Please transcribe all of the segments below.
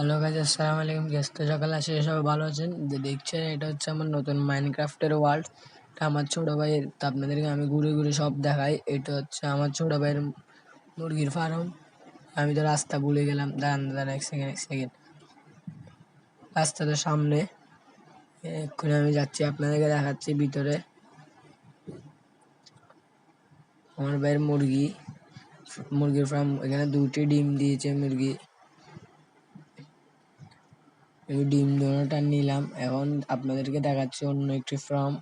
Hello guys আসসালামু আলাইকুম guest তো সকালে আসে ভালো আছেন? যে দেখছেন, এটা হচ্ছে আমার নতুন মাইনক্রাফটের ওয়ার্ল্ড এটা আমার ছোটো ভাইয়ের, তো আপনাদেরকে আমি ঘুরে ঘুরে সব দেখাই। এটা হচ্ছে আমার ছোটো ভাইয়ের মুরগির ফার্ম আমি তো রাস্তা ভুলে গেলাম। দাঁড়ান দাঁড়ান এক সেকেন্ড এক সেকেন্ড রাস্তাটা সামনে। এক্ষুনি আমি যাচ্ছি, আপনাদেরকে দেখাচ্ছি ভিতরে। আমার ভাইয়ের মুরগি, মুরগির ফার্ম এখানে দুটি ডিম দিয়েছে মুরগি। এই ডিম দোনোটা নিলাম। এখন আপনাদেরকে দেখাচ্ছি অন্য একটি ফার্ম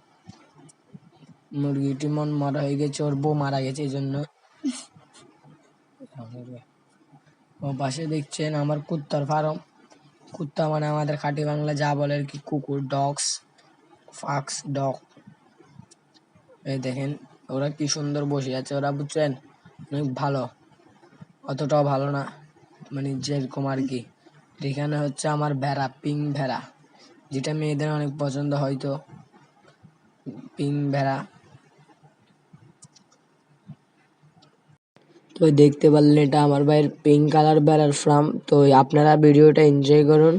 মুরগিটি মন মারা হয়ে গেছে, ওর বউ মারা গেছে এই জন্য। ও পাশে দেখছেন আমার কুত্তার ফার্ম কুত্তা মানে আমাদের খাঁটি বাংলা যা বলে আর কি, কুকুর ডগস ফাক্স ডগ এই দেখেন, ওরা কি সুন্দর বসে আছে, ওরা বুঝছেন? অনেক ভালো। অতটাও ভালো না মানে যেরকম আর কি। এখানে হচ্ছে আমার ভেড়া, পিং ভেড়া। যেটা মেয়েদের অনেক পছন্দ হয়তো পিং ভেড়া। তো দেখতে পারলেন এটা আমার ভাইয়ের পিঙ্ক কালার বেড়ার ফ্রাম তো আপনারা ভিডিওটা এনজয় করুন।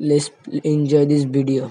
লেস এনজয় দিস ভিডিও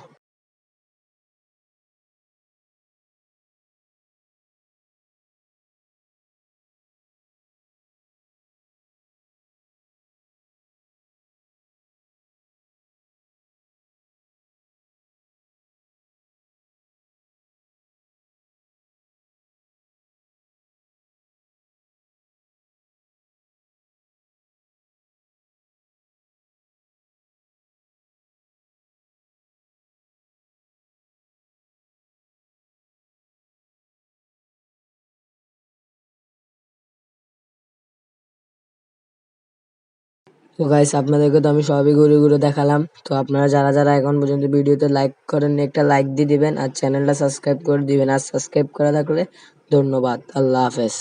তো গাইস আপনাদেরকে তো আমি সবই ঘুরে ঘুরে দেখালাম। তো আপনারা যারা যারা এখন পর্যন্ত ভিডিওতে লাইক করেন একটা লাইক দিয়ে দিবেন আর চ্যানেলটা সাবস্ক্রাইব করে দিবেন। আর সাবস্ক্রাইব করা থাকলে ধন্যবাদ। আল্লাহ হাফেজ।